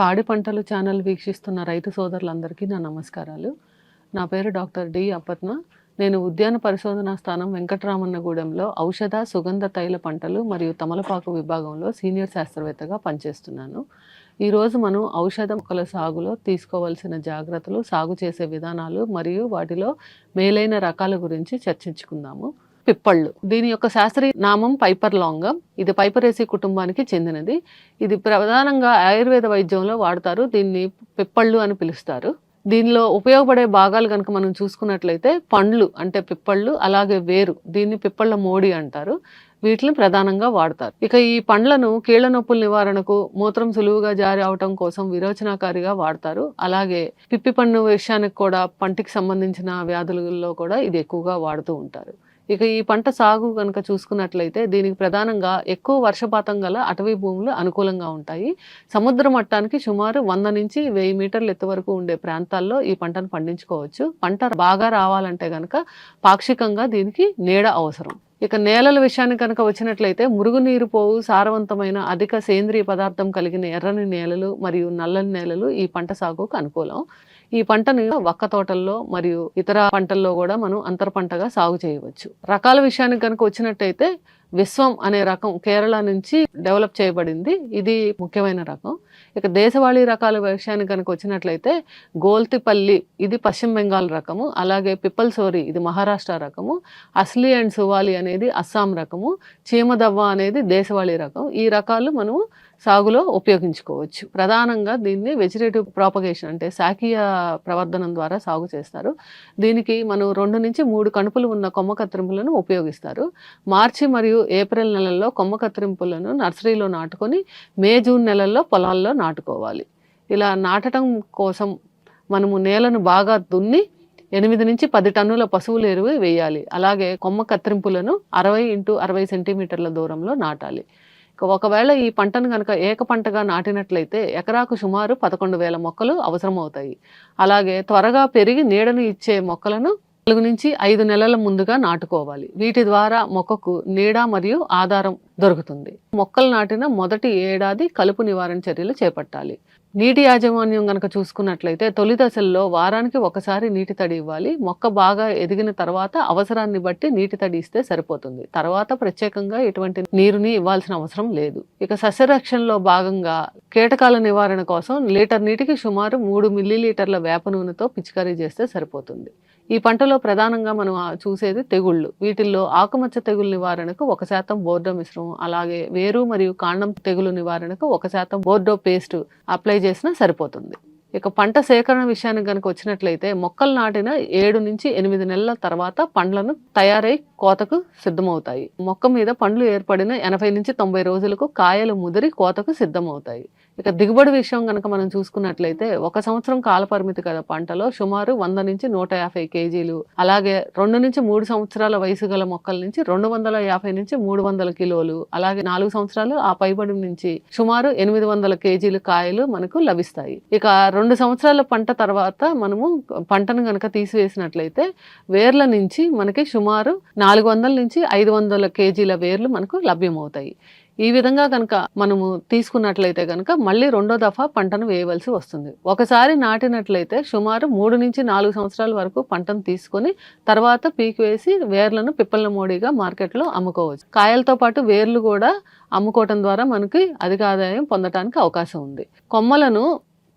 పాడి పంటలు ఛానల్ వీక్షిస్తున్న రైతు సోదరులందరికీ నా నమస్కారాలు. నా పేరు డాక్టర్ డి అపర్ణ. నేను ఉద్యాన పరిశోధనా స్థానం వెంకటరామన్నగూడెంలో ఔషధ సుగంధ తైల పంటలు మరియు తమలపాకు విభాగంలో సీనియర్ శాస్త్రవేత్తగా పనిచేస్తున్నాను. ఈరోజు మనం ఔషధ మొక్కల సాగులో తీసుకోవాల్సిన జాగ్రత్తలు సాగు చేసే విధానాలు మరియు వాటిలో మేలైన రకాల గురించి చర్చించుకుందాము. పిప్పళ్ళు. దీని యొక్క శాస్త్రీయ నామం పైపర్ లాంగం. ఇది పైపరేసి కుటుంబానికి చెందినది. ఇది ప్రధానంగా ఆయుర్వేద వైద్యంలో వాడతారు. దీన్ని పిప్పళ్ళు అని పిలుస్తారు. దీనిలో ఉపయోగపడే భాగాలు కనుక మనం చూసుకున్నట్లయితే పండ్లు అంటే పిప్పళ్ళు అలాగే వేరు. దీన్ని పిప్పళ్ళ మోడి అంటారు. వీటిని ప్రధానంగా వాడతారు. ఇక ఈ పండ్లను కీళ్ళ నొప్పుల నివారణకు మూత్రం సులువుగా జారి అవటం కోసం విరోచనాకారిగా వాడతారు. అలాగే పిప్పి పన్ను విషయానికి కూడా పంటికి సంబంధించిన వ్యాధులలో కూడా ఇది ఎక్కువగా వాడుతూ ఉంటారు. ఇక ఈ పంట సాగు కనుక చూసుకున్నట్లయితే దీనికి ప్రధానంగా ఎక్కువ వర్షపాతం గల అటవీ భూములు అనుకూలంగా ఉంటాయి. సముద్ర మట్టానికి సుమారు వంద నుంచి వెయ్యి మీటర్ల ఎత్తు వరకు ఉండే ప్రాంతాల్లో ఈ పంటను పండించుకోవచ్చు. పంట బాగా రావాలంటే కనుక పాక్షికంగా దీనికి నీడ అవసరం. ఇక నేలల విషయానికి కనుక వచ్చినట్లయితే మురుగునీరు పోవు సారవంతమైన అధిక సేంద్రియ పదార్థం కలిగిన ఎర్రని నేలలు మరియు నల్లని నేలలు ఈ పంట సాగుకు అనుకూలం. ఈ పంటను వక్క తోటల్లో మరియు ఇతర పంటల్లో కూడా మనం అంతర పంటగా సాగు చేయవచ్చు. రకాల విషయానికి కనుక వచ్చినట్టయితే విశ్వం అనే రకం కేరళ నుంచి డెవలప్ చేయబడింది. ఇది ముఖ్యమైన రకం. ఇక దేశవాళీ రకాల విషయానికి కనుక వచ్చినట్లయితే గోల్తిపల్లి ఇది పశ్చిమ బెంగాల్ రకము. అలాగే పిప్పల్ సోరీ ఇది మహారాష్ట్ర రకము. అస్లీ అండ్ సువాలి అనేది అస్సాం రకము. చీమదవ్వ అనేది దేశవాళీ రకం. ఈ రకాలు మనము సాగులో ఉపయోగించుకోవచ్చు. ప్రధానంగా దీన్ని వెజిటేటివ్ ప్రాపగేషన్ అంటే శాఖీయ ప్రవర్ధనం ద్వారా సాగు చేస్తారు. దీనికి మనం రెండు నుంచి మూడు కణుపులు ఉన్న కొమ్మ కత్తిరింపులను ఉపయోగిస్తారు. మార్చి మరియు ఏప్రిల్ నెలల్లో కొమ్మ కత్తిరింపులను నర్సరీలో నాటుకొని మే జూన్ నెలల్లో పొలాల్లో నాటుకోవాలి. ఇలా నాటడం కోసం మనము నేలను బాగా దున్ని ఎనిమిది నుంచి పది టన్నుల పశువుల ఎరువు వేయాలి. అలాగే కొమ్మ కత్తిరింపులను అరవై ఇంటూ అరవై సెంటీమీటర్ల దూరంలో నాటాలి. ఒకవేళ ఈ పంటను కనుక ఏక పంటగా నాటినట్లయితే ఎకరాకు సుమారు పదకొండు వేల మొక్కలు అవసరమవుతాయి. అలాగే త్వరగా పెరిగి నీడను ఇచ్చే మొక్కలను నాలుగు నుంచి ఐదు నెలల ముందుగా నాటుకోవాలి. వీటి ద్వారా మొక్కకు నీడ మరియు ఆధారం దొరుకుతుంది. మొక్కలు నాటిన మొదటి ఏడాది కలుపు నివారణ చర్యలు చేపట్టాలి. నీటి యాజమాన్యం కనుక చూసుకున్నట్లయితే తొలి దశల్లో వారానికి ఒకసారి నీటి తడి ఇవ్వాలి. మొక్క బాగా ఎదిగిన తర్వాత అవసరాన్ని బట్టి నీటి తడి ఇస్తే సరిపోతుంది. తర్వాత ప్రత్యేకంగా ఎటువంటి నీరుని ఇవ్వాల్సిన అవసరం లేదు. ఇక సస్యరక్షణలో భాగంగా కీటకాల నివారణ కోసం లీటర్ నీటికి సుమారు మూడు మిల్లీలీటర్ల వేప నూనెతో పిచికారీ చేస్తే సరిపోతుంది. ఈ పంటలో ప్రధానంగా మనం ఆ చూసేది తెగుళ్ళు. వీటిల్లో ఆకుమచ్చ తెగులు నివారణకు ఒక శాతం బోర్డ మిశ్రమం అలాగే వేరు మరియు కాండం తెగులు నివారణకు ఒక శాతం బోర్డో పేస్ట్ అప్లై చేసినా సరిపోతుంది. ఇక పంట సేకరణ విషయానికి కనుక వచ్చినట్లయితే మొక్కలు నాటిన ఏడు నుంచి ఎనిమిది నెలల తర్వాత పండ్లను తయారై కోతకు సిద్ధమవుతాయి. మొక్క మీద పండ్లు ఏర్పడిన ఎనభై నుంచి తొంభై రోజులకు కాయలు ముదిరి కోతకు సిద్ధమవుతాయి. ఇక దిగుబడి విషయం కనుక మనం చూసుకున్నట్లయితే ఒక సంవత్సరం కాలపరిమితి గల పంటలో సుమారు వంద నుంచి నూట యాభై కేజీలు అలాగే రెండు నుంచి మూడు సంవత్సరాల వయసు గల మొక్కల నుంచి రెండు వందల యాభై నుంచి మూడు వందల కిలోలు అలాగే నాలుగు సంవత్సరాలు ఆ పైబడి నుంచి సుమారు ఎనిమిది వందల కేజీలు కాయలు మనకు లభిస్తాయి. ఇక రెండు సంవత్సరాల పంట తర్వాత మనము పంటను కనుక తీసివేసినట్లయితే వేర్ల నుంచి మనకి సుమారు నాలుగు వందల నుంచి ఐదు వందల కేజీల వేర్లు మనకు లభ్యమవుతాయి. ఈ విధంగా కనుక మనము తీసుకున్నట్లయితే కనుక మళ్ళీ రెండో దఫా పంటను వేయవలసి వస్తుంది. ఒకసారి నాటినట్లయితే సుమారు మూడు నుంచి నాలుగు సంవత్సరాల వరకు పంటను తీసుకొని తర్వాత పీకి వేసి వేర్లను పిప్పల మోడీగా మార్కెట్లో అమ్ముకోవచ్చు. కాయలతో పాటు వేర్లు కూడా అమ్ముకోవటం ద్వారా మనకి అధిక ఆదాయం పొందడానికి అవకాశం ఉంది. కొమ్మలను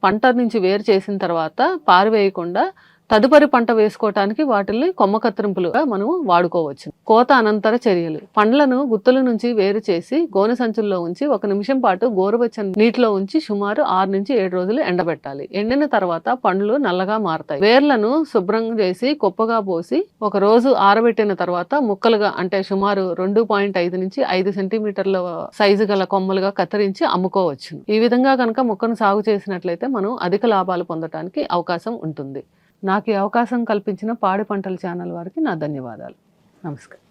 పంట నుంచి వేరు చేసిన తర్వాత పారివేయకుండా తదుపరి పంట వేసుకోవటానికి వాటిని కొమ్మ కత్తిరింపులుగా మనం వాడుకోవచ్చు. కోత అనంతర చర్యలు. పండ్లను గుత్తుల నుంచి వేరు చేసి గోనె సంచుల్లో ఉంచి ఒక నిమిషం పాటు గోరువెచ్చని నీటిలో ఉంచి సుమారు ఆరు నుంచి ఏడు రోజులు ఎండబెట్టాలి. ఎండిన తర్వాత పండ్లు నల్లగా మారతాయి. వేర్లను శుభ్రం చేసి కుప్పగా పోసి ఒక రోజు ఆరబెట్టిన తర్వాత ముక్కలుగా అంటే సుమారు రెండు పాయింట్ ఐదు నుంచి ఐదు సెంటీమీటర్ల సైజు గల కొమ్మలుగా కత్తిరించి అమ్ముకోవచ్చు ఈ విధంగా కనుక మొక్కను సాగు చేసినట్లయితే మనం అధిక లాభాలు పొందడానికి అవకాశం ఉంటుంది. నాకు ఈ అవకాశం కల్పించిన పాడి పంటల ఛానల్ వారికి నా ధన్యవాదాలు. నమస్కారం.